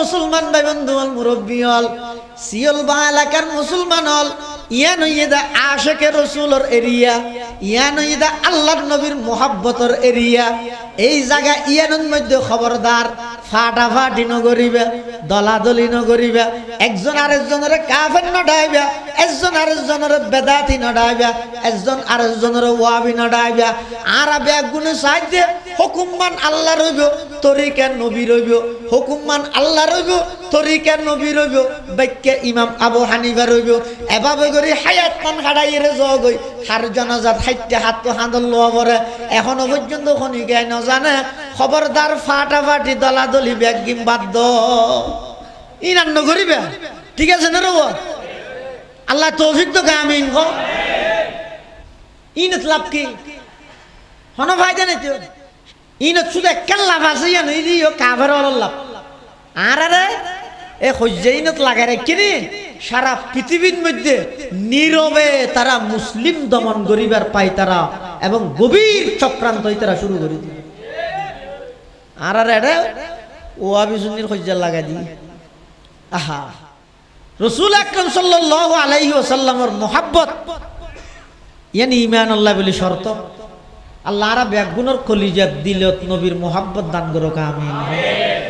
মুসলমান ভাই বন্ধু হল মুরব্বী হল সিয়ল বা এলাকার মুসলমান হল ইয়া নইদা আশেকে রসুলর এরিয়া, ইয়া নইদা আল্লাহর নবীর মোহাব্বতর এরিয়া। এই জায়গা ইয়ানোর মধ্যে খবরদার, ফাটাফাটি নগরিবা, দলাদলি নগরিবা, একজন আরেকজনের কাফের নডাইবা, একজন আরেকজনের বেদাতি নডাইবা, একজন আরেকজনের ওয়াবি নডাইবা। আর ব্যাগুনে সাহায্যে হুকুমমান আল্লাহ রইব তরিকা নবী রইব। হুকুমমান আল্লাহ রইব তরিকা নবী রইব। বাক্যে ইমাম আবু হানিফা রইব। এভাবে করে হায়াত মান হারাইয়ের জগই হার জনাজাত হাইতে হাত তো হাঁদল লোয়া পরে। এখনও পর্যন্ত খনিকায় নজানে খবরদার ফাটাফাটি দলাদলি ব্যাগ গিম বাদ ইনান্ন করিবে ঠিক আছে না রব? আল্লাহ তৌফিক তো গামিন হ ইনত লাভ কি? হন ভাই জানে তো? ইনত শুধু একখান লাভ আছে ইয়ান ইদিও কাভার লাভ আর আরে এ হজ্জাইনত লাগাই রাখিনি সারা পৃথিবীর মধ্যে নীরবে তারা মুসলিম দমন করিবার পায় তারা এবং গভীর চক্রান্ত তারা শুরু করে দিল আর আর এটা ও আবিসুন্নির হজ্জা লাগাই দি। আহা, রসুল আকরম সাল্লাল্লাহু আলাইহি ওয়াসাল্লামর মোহাব্বত, ইয়ানি ইমান আল্লাহ বলি শর্ত। আল্লাহ আরা ব্যাগুনের কলিজাত দিলত নবীর মোহাব্বত দান করো আমিন